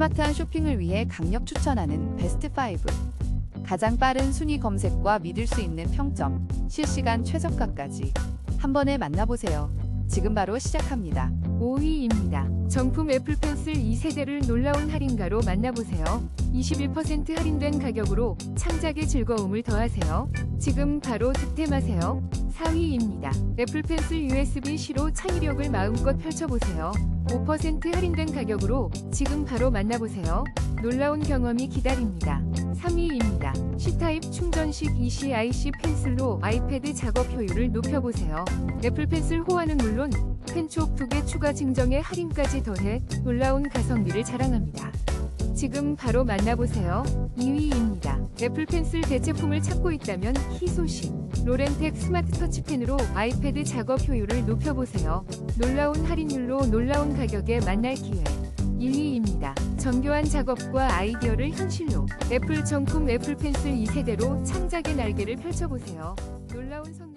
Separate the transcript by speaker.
Speaker 1: 스마트한 쇼핑을 위해 강력 추천하는 베스트 5. 가장 빠른 순위 검색과 믿을 수 있는 평점, 실시간 최저가까지 한 번에 만나보세요. 지금 바로 시작합니다.
Speaker 2: 5위입니다. 정품 애플 펜슬 2세대를 놀라운 할인가로 만나보세요. 21% 할인된 가격으로 창작의 즐거움을 더하세요. 지금 바로 득템하세요. 4위입니다. 애플 펜슬 USB-C로 창의력을 마음껏 펼쳐보세요. 5% 할인된 가격으로 지금 바로 만나보세요. 놀라운 경험이 기다립니다. 3위입니다. C타입 충전식 ECIC 펜슬로 아이패드 작업 효율을 높여보세요. 애플 펜슬 호환은 물론 펜촉 2개 추가 증정에 할인까지 더해 놀라운 가성비를 자랑합니다. 지금 바로 만나보세요. 2위입니다. 애플 펜슬 대체품을 찾고 있다면 희소식. 로렌텍 스마트 터치펜으로 아이패드 작업 효율을 높여보세요. 놀라운 할인율로 놀라운 가격에 만날 기회. 1위입니다. 정교한 작업과 아이디어를 현실로 애플 정품 애플 펜슬 2세대로 창작의 날개를 펼쳐보세요. 놀라운 성능을